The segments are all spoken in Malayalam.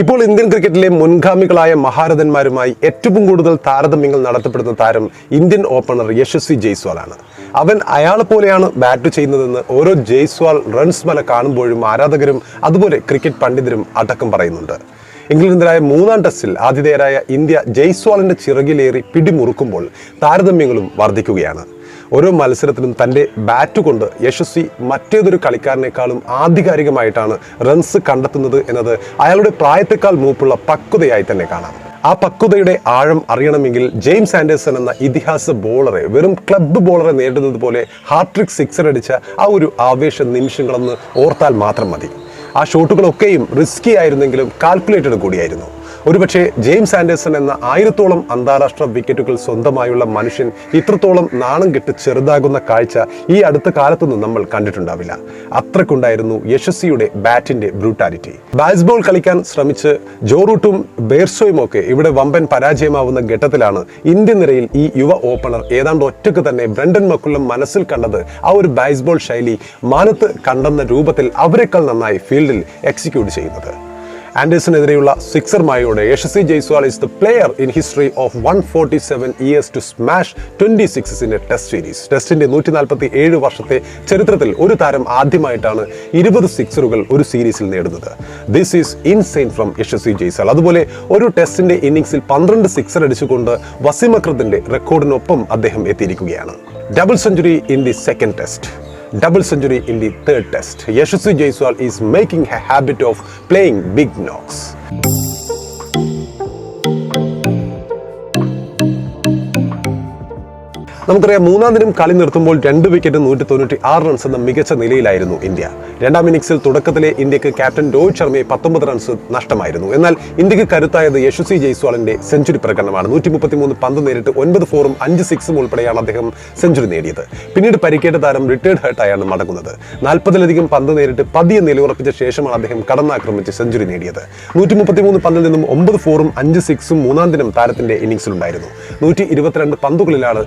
ഇപ്പോൾ ഇന്ത്യൻ ക്രിക്കറ്റിലെ മുൻഗാമികളായ മഹാരഥന്മാരുമായി ഏറ്റവും കൂടുതൽ താരതമ്യങ്ങൾ നടത്തപ്പെടുന്ന താരം ഇന്ത്യൻ ഓപ്പണർ യശസ്വി ജയ്സ്വാളാണ്. അവൻ അയാളെ പോലെയാണ് ബാറ്റ് ചെയ്യുന്നതെന്ന് ഓരോ ജയ്സ്വാൾ റൺസ് മല കാണുമ്പോഴും ആരാധകരും അതുപോലെ ക്രിക്കറ്റ് പണ്ഡിതരും അടക്കം പറയുന്നുണ്ട്. ഇംഗ്ലണ്ടിനെതിരായ മൂന്നാം ടെസ്റ്റിൽ ആതിഥേയരായ ഇന്ത്യ ജയ്സ്വാളിന്റെ ചിറകിലേറി പിടിമുറുക്കുമ്പോൾ താരതമ്യങ്ങളും വർദ്ധിക്കുകയാണ്. ഓരോ മത്സരത്തിലും തന്റെ ബാറ്റ് കൊണ്ട് യശസ്വി മറ്റേതൊരു കളിക്കാരനേക്കാളും ആധികാരികമായിട്ടാണ് റൺസ് കണ്ടെത്തുന്നത് എന്നത് അയാളുടെ പ്രായത്തെക്കാൾ മൂപ്പുള്ള പക്വതയായി തന്നെ കാണാം. ആ പക്വതയുടെ ആഴം അറിയണമെങ്കിൽ ജെയിംസ് ആൻഡേഴ്സൺ എന്ന ഇതിഹാസ ബോളറെ വെറും ക്ലബ്ബ് ബോളറെ നേടുന്നത് പോലെ ഹാട്രിക് സിക്സർ അടിച്ച ആ ഒരു ആവേശ നിമിഷങ്ങളെന്ന് ഓർത്താൽ മാത്രം മതി. ആ ഷോട്ടുകളൊക്കെയും റിസ്കി ആയിരുന്നെങ്കിലും കാൽക്കുലേറ്റഡ് കൂടിയായിരുന്നു. ഒരുപക്ഷെ ജെയിംസ് ആൻഡേഴ്സൺ എന്ന ആയിരത്തോളം അന്താരാഷ്ട്ര വിക്കറ്റുകൾ സ്വന്തമായുള്ള മനുഷ്യൻ ഇത്രത്തോളം നാണം കെട്ട് ചെറുതാകുന്ന കാഴ്ച ഈ അടുത്ത കാലത്തൊന്നും നമ്മൾ കണ്ടിട്ടുണ്ടാവില്ല. അത്രക്കുണ്ടായിരുന്നു യശസ്വിയുടെ ബാറ്റിന്റെ ബ്രൂട്ടാലിറ്റി. ബാസ്ബോൾ കളിക്കാൻ ശ്രമിച്ച് ജോറൂട്ടും ബേർസോയും ഒക്കെ ഇവിടെ വമ്പൻ പരാജയമാവുന്ന ഘട്ടത്തിലാണ് ഇന്ത്യൻ നിരയിൽ ഈ യുവ ഓപ്പണർ ഏതാണ്ട് ഒറ്റയ്ക്ക് തന്നെ ബ്രണ്ടൻ മക്കുള്ളും മനസ്സിൽ കണ്ടത് ആ ഒരു ബാസ്ബോൾ ശൈലി മാനത്ത് കണ്ടെന്ന രൂപത്തിൽ അവരെക്കാൾ നന്നായി ഫീൽഡിൽ എക്സിക്യൂട്ട് ചെയ്യുന്നത്. ആൻഡേഴ്സിനെതിരെയുള്ള sixer മായോടെ Yashasvi Jaiswal is the player in history of one forty seven years to smash twenty സിക്സിന്റെ test series ടെസ്റ്റിന്റെ നൂറ്റി നാൽപ്പത്തി ഏഴ് വർഷത്തെ ചരിത്രത്തിൽ ഒരു താരം ആദ്യമായിട്ടാണ് ഇരുപത് സിക്സറുകൾ ഒരു സീരീസിൽ നേടുന്നത്. This is insane from Yashasvi Jaiswal. അതുപോലെ ഒരു ടെസ്റ്റിന്റെ ഇന്നിംഗ്സിൽ പന്ത്രണ്ട് സിക്സർ അടിച്ചുകൊണ്ട് വസീം അക്രത്തിന്റെ റെക്കോർഡിനൊപ്പം അദ്ദേഹം എത്തിയിരിക്കുകയാണ്. Double century in the second test double century in the third test. Yashasvi Jaiswal is making a habit of playing big knocks. നമുക്കറിയാം മൂന്നാം ദിനം കളി നിർത്തുമ്പോൾ രണ്ട് വിക്കറ്റ് നൂറ്റി തൊണ്ണൂറ്റി ആറ് റൺസ് എന്ന മികച്ച നിലയിലായിരുന്നു ഇന്ത്യ. രണ്ടാം ഇന്നിംഗ്സിൽ തുടക്കത്തിലെ ഇന്ത്യയ്ക്ക് ക്യാപ്റ്റൻ രോഹിത് ശർമ്മയെ പത്തൊമ്പത് റൺസ് നഷ്ടമായിരുന്നു. എന്നാൽ ഇന്ത്യയ്ക്ക് കരുത്തായത് യശസ്വി ജയ്സ്വാളിന്റെ സെഞ്ചുറി പ്രകടനമാണ്. നൂറ്റി മുപ്പത്തിമൂന്ന് പന്ത് നേരിട്ട് ഒൻപത് ഫോറും അഞ്ച് സിക്സും ഉൾപ്പെടെയാണ് അദ്ദേഹം സെഞ്ചുറി നേടിയത്. പിന്നീട് പരിക്കേറ്റ താരം റിട്ടയർഡ് ഹേർട്ടായാണ് മടങ്ങുന്നത്. നാൽപ്പതിലധികം പന്ത് നേരിട്ട് പതിയെ നിലയുറപ്പിച്ച ശേഷമാണ് അദ്ദേഹം കടന്നാക്രമിച്ച് സെഞ്ചുറി നേടിയത്. നൂറ്റി മുപ്പത്തിമൂന്ന് പന്തിൽ നിന്നും ഒമ്പത് ഫോറും അഞ്ച് സിക്സും മൂന്നാം ദിനം താരത്തിന്റെ ഇന്നിംഗ്സിലുണ്ടായിരുന്നു നൂറ്റി ഇരുപത്തിരണ്ട് പന്തുകളിലാണ്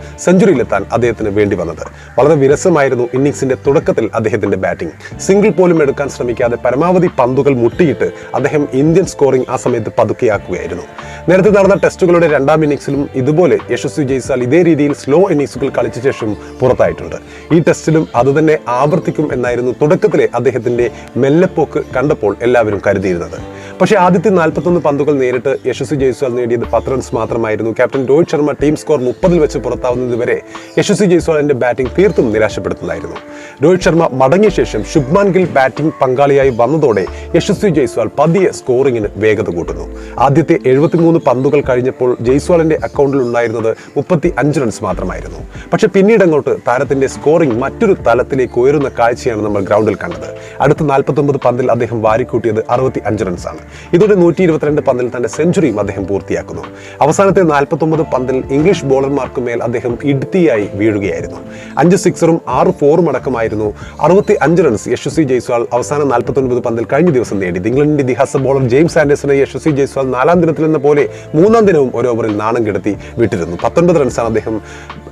സെഞ്ചുറിയിലെത്താൻ അദ്ദേഹത്തിന് വേണ്ടി വന്നത്. വളരെ വിരസമായിരുന്നു ഇന്നിംഗ്സിന്റെ തുടക്കത്തിൽ അദ്ദേഹത്തിന്റെ ബാറ്റിംഗ്. സിംഗിൾ പോലും എടുക്കാൻ ശ്രമിക്കാതെ പരമാവധി പന്തുകൾ മുട്ടിയിട്ട് അദ്ദേഹം ഇന്ത്യൻ സ്കോറിംഗ് ആ സമയത്ത് പതുക്കെയാക്കുകയായിരുന്നു. നേരത്തെ നടന്ന ടെസ്റ്റുകളുടെ രണ്ടാം ഇന്നിംഗ്സിലും ഇതുപോലെ യശസ്വി ജയ്സാൽ ഇതേ രീതിയിൽ സ്ലോ ഇന്നിംഗ്സുകൾ കളിച്ച ശേഷം പുറത്തായിട്ടുണ്ട്. ഈ ടെസ്റ്റിലും അതുതന്നെ ആവർത്തിക്കും എന്നായിരുന്നു തുടക്കത്തിലെ അദ്ദേഹത്തിന്റെ മെല്ലെപ്പോക്ക് കണ്ടപ്പോൾ എല്ലാവരും കരുതിയിരുന്നത്. പക്ഷേ ആദ്യത്തെ നാൽപ്പത്തൊന്ന് പന്തുകൾ നേരിട്ട് യശസ്വി ജയ്സ്വാൾ നേടിയത് പത്ത് റൺസ് മാത്രമായിരുന്നു. Captain Rohit Sharma team score മുപ്പതിൽ വെച്ച് പുറത്താവുന്നതുവരെ യശസ്വി ജയ്സ്വാളിന്റെ ബാറ്റിംഗ് തീർത്തും നിരാശപ്പെടുത്തുന്നതായിരുന്നു. രോഹിത് ശർമ്മ മടങ്ങിയ ശേഷം ശുഭ്മാൻ ഗിൽ ബാറ്റിംഗ് പങ്കാളിയായി വന്നതോടെ യശസ്വി ജയ്സ്വാൾ പതിയെ സ്കോറിംഗിന് വേഗത കൂട്ടുന്നു. ആദ്യത്തെ എഴുപത്തിമൂന്ന് പന്തുകൾ കഴിഞ്ഞപ്പോൾ ജയ്സ്വാളിന്റെ അക്കൗണ്ടിൽ ഉണ്ടായിരുന്നത് മുപ്പത്തി അഞ്ച് റൺസ് മാത്രമായിരുന്നു. പക്ഷെ പിന്നീട് അങ്ങോട്ട് താരത്തിന്റെ സ്കോറിംഗ് മറ്റൊരു തലത്തിലേക്ക് ഉയരുന്ന കാഴ്ചയാണ് നമ്മൾ ഗ്രൗണ്ടിൽ കണ്ടത്. അടുത്ത നാൽപ്പത്തൊമ്പത് പന്തിൽ അദ്ദേഹം വാരിക്കൂട്ടിയത് അറുപത്തി അഞ്ച് റൺസാണ് ഇതോടെ നൂറ്റി ഇരുപത്തിരണ്ട് പന്തിൽ തന്റെ സെഞ്ചുറിയും അദ്ദേഹം പൂർത്തിയാക്കുന്നു. അവസാനത്തെ നാൽപ്പത്തൊമ്പത് പന്തിൽ ഇംഗ്ലീഷ് ബോളർമാർക്ക് മേൽ അദ്ദേഹം ഇടുത്തിയായി വീഴുകയായിരുന്നു. അഞ്ച് സിക്സറും ആറ് ഫോറും അടക്കമായിരുന്നു. അറുപത്തി അഞ്ച് റൺസ് യശസ്വി ജയ്സ്വാൾ അവസാന നാൽപ്പത്തൊൻപത് പന്തിൽ കഴിഞ്ഞ ദിവസം നേടി. ഇംഗ്ലണ്ടിന്റെ ഇതിഹാസ ബോളർ ജെയിംസ് ആൻഡേഴ്സനെ യശസ്വി ജയ്സ്വാൾ നാലാം ദിനത്തിൽ എന്ന പോലെ മൂന്നാം ദിനവും ഒരു ഓവറിൽ നാണം കെടുത്തി വിട്ടിരുന്നു. പത്തൊൻപത് റൺസാണ് അദ്ദേഹം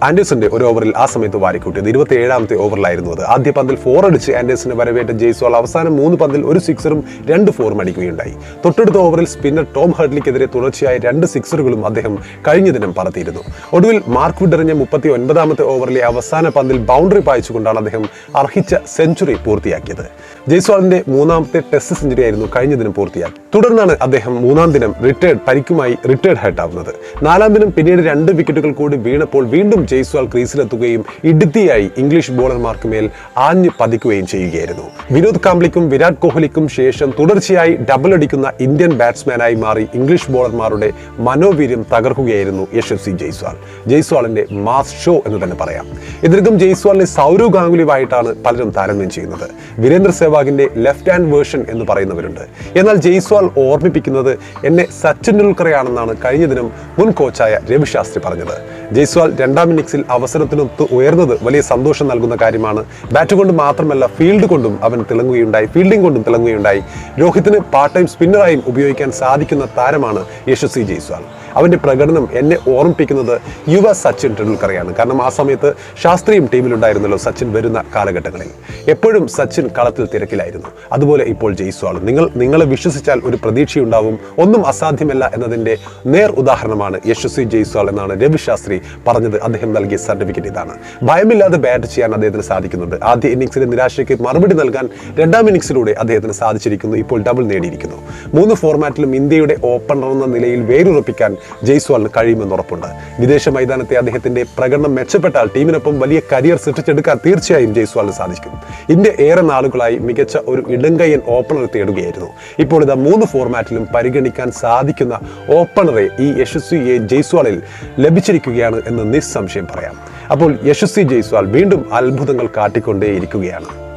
ആൻഡേഴ്സിന്റെ ഒരു ഓവറിൽ ആ സമയത്ത് വാരിക്കൂട്ടിയത്. ഇരുപത്തി ഏഴാമത്തെ ഓവറിലായിരുന്നു അത്. ആദ്യ പന്തിൽ ഫോർ അടിച്ച് ആൻഡേഴ്സിനെ വരവേറ്റ ജയ്സ്വാൾ അവസാനം മൂന്ന് പന്തിൽ ഒരു സിക്സറും രണ്ട് ഫോറും അടിക്കുകയുണ്ടായി. തൊട്ടടുത്ത ഓവറിൽ സ്പിന്നർ ടോം ഹർഡ്ലിക്കെതിരെ തുടർച്ചയായ രണ്ട് സിക്സറുകളും അദ്ദേഹം കഴിഞ്ഞ ദിനം പറത്തിയിരുന്നു. ഒടുവിൽ മാർക്ക് വിഡറിഞ്ഞ മുപ്പത്തി ഒൻപതാമത്തെ ഓവറിലെ അവസാന പന്തിൽ ബൗണ്ടറി പായിച്ചുകൊണ്ടാണ് അദ്ദേഹം അർഹിച്ച സെഞ്ചുറി പൂർത്തിയാക്കിയത്. ജയ്സ്വാളിന്റെ മൂന്നാമത്തെ ടെസ്റ്റ് സെഞ്ചുറി ആയിരുന്നു കഴിഞ്ഞ ദിനം പൂർത്തിയാക്കി തുടർന്നാണ് അദ്ദേഹം മൂന്നാം ദിനം റിട്ടയർഡ് പരിക്കുമായി റിട്ടയർഡ് ഹെഡ് ആവുന്നത് നാലാം ദിനം പിന്നീട് രണ്ട് വിക്കറ്റുകൾ കൂടി വീണപ്പോൾ വീണ്ടും ജയ്സ്വാൾ ക്രീസിലെത്തുകയും ഇടുത്തിയായി ഇംഗ്ലീഷ് ബോളർമാർക്ക് മേൽ ആഞ്ഞു പതിക്കുകയും ചെയ്യുകയായിരുന്നു. വിനോദ് കാംബ്ലിക്കും വിരാട് കോഹ്ലിക്കും ശേഷം തുടർച്ചയായി ഡബിൾ അടിക്കുന്ന ഇന്ത്യൻ ബാറ്റ്സ്മാനായി മാറി ഇംഗ്ലീഷ് ബോളർമാരുടെ മനോവീര്യം തകർക്കുകയായിരുന്നു യശസ്വി ജയ്സ്വാൾ. ജയ്സ്വാളിന്റെ മാസ് ഷോ എന്ന് തന്നെ പറയാം. ഇതിനകം ജയ്സ്വാളിനെ സൗരവ് ഗാംഗുലിയുമായിട്ടാണ് പലരും താരതമ്യം ചെയ്യുന്നത്. വീരേന്ദ്ര സെവാഗിന്റെ ലെഫ്റ്റ് ഹാൻഡ് വേർഷൻ എന്ന് പറയുന്നവരുണ്ട്. എന്നാൽ ജയ്സ്വാൾ ഓർമ്മിപ്പിക്കുന്നത് എന്നെ സച്ചിൻ ടെണ്ടുൽക്കറെയാണെന്നാണ് കഴിഞ്ഞ ദിനം മുൻ കോച്ചായ രവിശാസ്ത്രി പറഞ്ഞത്. ജയ്സ്വാൾ രണ്ടാം ഇന്നിംഗ്സിൽ അവസരത്തിനൊത്ത് ഉയർന്നത് വലിയ സന്തോഷം നൽകുന്ന കാര്യമാണ്. ബാറ്റ് കൊണ്ട് മാത്രമല്ല ഫീൽഡ് കൊണ്ടും അവൻ തിളങ്ങുകയുണ്ടായി ഫീൽഡിംഗ് കൊണ്ടും തിളങ്ങുകയുണ്ടായി. രോഹിത്തിന് പാർട്ട് ടൈം സ്പിന്നറായും ഉപയോഗിക്കാൻ സാധിക്കുന്ന താരമാണ് യശസ്വി ജയ്സ്വാൾ. അവന്റെ പ്രകടനം എന്നെ ഓർമ്മിപ്പിക്കുന്നത് യുവ സച്ചിൻ ടെണ്ടുൽക്കറെയാണ്. കാരണം ആ സമയത്ത് ശാസ്ത്രിയും ടീമിലുണ്ടായിരുന്നല്ലോ സച്ചിൻ വരുന്ന കാലഘട്ടങ്ങളിൽ. എപ്പോഴും സച്ചിൻ കളത്തിൽ തിരക്കിലായിരുന്നു. അതുപോലെ ഇപ്പോൾ ജയ്സ്വാളും. നിങ്ങൾ നിങ്ങളെ വിശ്വസിച്ചാൽ ഒരു പ്രതീക്ഷയുണ്ടാവും. ഒന്നും അസാധ്യമല്ല എന്നതിന്റെ നേർ ഉദാഹരണമാണ് യശസ്വി ജയ്സ്വാൾ എന്നാണ് രവി ശാസ്ത്രി പറഞ്ഞത്. അദ്ദേഹം നൽകിയ സർട്ടിഫിക്കറ്റ് ഇതാണ്. ഭയമില്ലാതെ ബാറ്റ് ചെയ്യാൻ അദ്ദേഹത്തിന് സാധിക്കുന്നുണ്ട്. ആദ്യ ഇന്നിംഗ്സിലെ നിരാശയ്ക്ക് മറുപടി നൽകാൻ രണ്ടാം ഇന്നിംഗ്സിലൂടെ അദ്ദേഹത്തിന് സാധിച്ചിരിക്കുന്നു. ഇപ്പോൾ ഡബിൾ നേടിയിരിക്കുന്നു. മൂന്ന് ഫോർമാറ്റിലും ഇന്ത്യയുടെ ഓപ്പണർ എന്ന നിലയിൽ വേരുറപ്പിക്കാൻ ജയ്സ്വാളിന് കഴിയുമെന്ന് ഉറപ്പുണ്ട്. വിദേശ മൈതാനത്തെ അദ്ദേഹത്തിന്റെ പ്രകടനം മെച്ചപ്പെട്ടാൽ ടീമിനൊപ്പം വലിയ കരിയർ സൃഷ്ടിച്ചെടുക്കാൻ തീർച്ചയായും ജയ്സ്വാളിന് സാധിക്കും. ഇന്ത്യ ഏറെ നാളുകളായി മികച്ച ഒരു ഇടങ്കയ്യൻ ഓപ്പണർ തേടുകയായിരുന്നു. ഇപ്പോൾ ഇതാ മൂന്ന് ഫോർമാറ്റിലും പരിഗണിക്കാൻ സാധിക്കുന്ന ഓപ്പണറെ ഈ യശസ്വി എ ജയ്സ്വാളിൽ ലഭിച്ചിരിക്കുകയാണ് എന്ന് നിസ്സംശയം പറയാം. അപ്പോൾ യശസ്വി ജയ്സ്വാൾ വീണ്ടും അത്ഭുതങ്ങൾ കാട്ടിക്കൊണ്ടേയിരിക്കുകയാണ്.